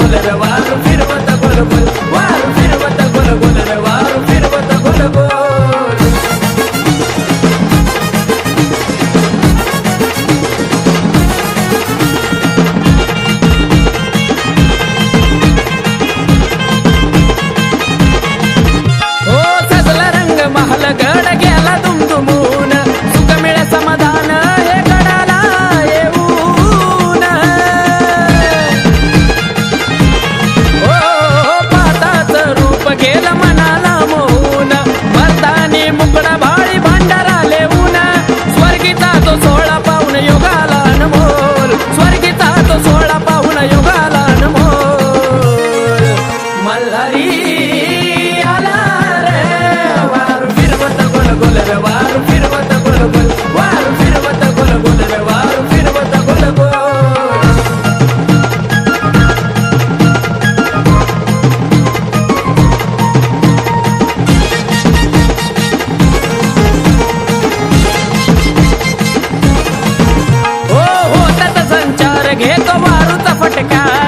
Bolero va सोळा पाहून योगाला chegar.